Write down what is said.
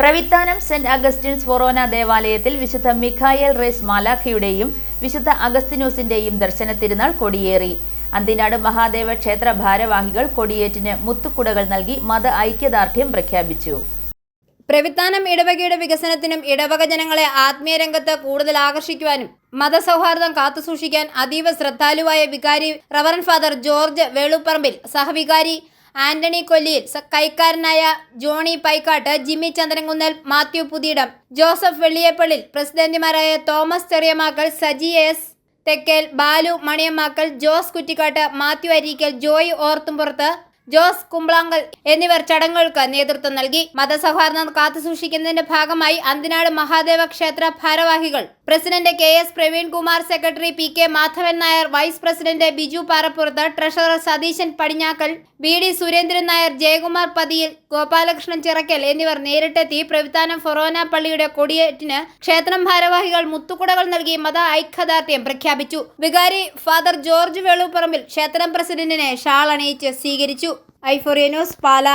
Pravithanam saint Augustine's ഫൊറോന ദേവാലയത്തിൽ വിശുദ്ധ Mikhael raise മാലാഖിയുടെയും വിശുദ്ധ അഗസ്തിനോസിന്റെയും ദർശന തിരുനാൾ കൊടിയേറി. അന്തിനാട് മഹാദേവ ക്ഷേത്ര ഭാരവാഹികൾ കൊടിയേറ്റിന് മുത്തുക്കുടകൾ നൽകി മത ഐക്യദാർഢ്യം പ്രഖ്യാപിച്ചു. പ്രവിത്താനം ഇടവകയുടെ വികസനത്തിനും ഇടവക ജനങ്ങളെ ആത്മീയ രംഗത്ത് കൂടുതൽ ആകർഷിക്കുവാനും മതസൗഹാർദ്ദം കാത്തുസൂക്ഷിക്കാൻ അതീവ ശ്രദ്ധാലുവായ വികാരി റവറൻ ഫാദർ ജോർജ് വേളുപ്പറമ്പിൽ സഹവികാരി Antony Kolliyil കൈക്കാരനായ Johnny Paikkattu Jimmy Chandrankunnel Mathew Puthiyidam. Joseph Velliyappallil പ്രസിഡന്റുമാരായ Thomas Cheriyamakkal Saji S Thekkel Balu Maniyamakkal Jose Kuttikkattu Mathew Areekkal Joy Orthumpurathu Jose Kumbalangal എന്നിവർ ചടങ്ങുകൾക്ക് നേതൃത്വം നൽകി. മതസൗഹാർദ്ദം കാത്തുസൂക്ഷിക്കുന്നതിന്റെ ഭാഗമായി അന്തിനാട് മഹാദേവ ക്ഷേത്ര ഭാരവാഹികൾ president K S Praveenkumar secretary P K Madhavan Nair vice president Biju Parappurathu treasurer Satheesan Padinjakkal B D Surendran Nair Jayakumar Pathiyil Gopalakrishnan Chirakkal എന്നിവർ നേരിട്ടെത്തി പ്രവിത്താനം ഫൊറോന പള്ളിയുടെ കൊടിയേറ്റിന് ക്ഷേത്രം ഭാരവാഹികൾ മുത്തുകുടകൾ നൽകി മത ഐക്യദാർഢ്യം പ്രഖ്യാപിച്ചു. വികാരി ഫാദർ ജോർജ് വേളുപ്പറമ്പിൽ ക്ഷേത്രം പ്രസിഡന്റിനെ ഷാൾ അണിയിച്ച് സ്വീകരിച്ചു. ഐഫോറിയ ന്യൂസ് പാല.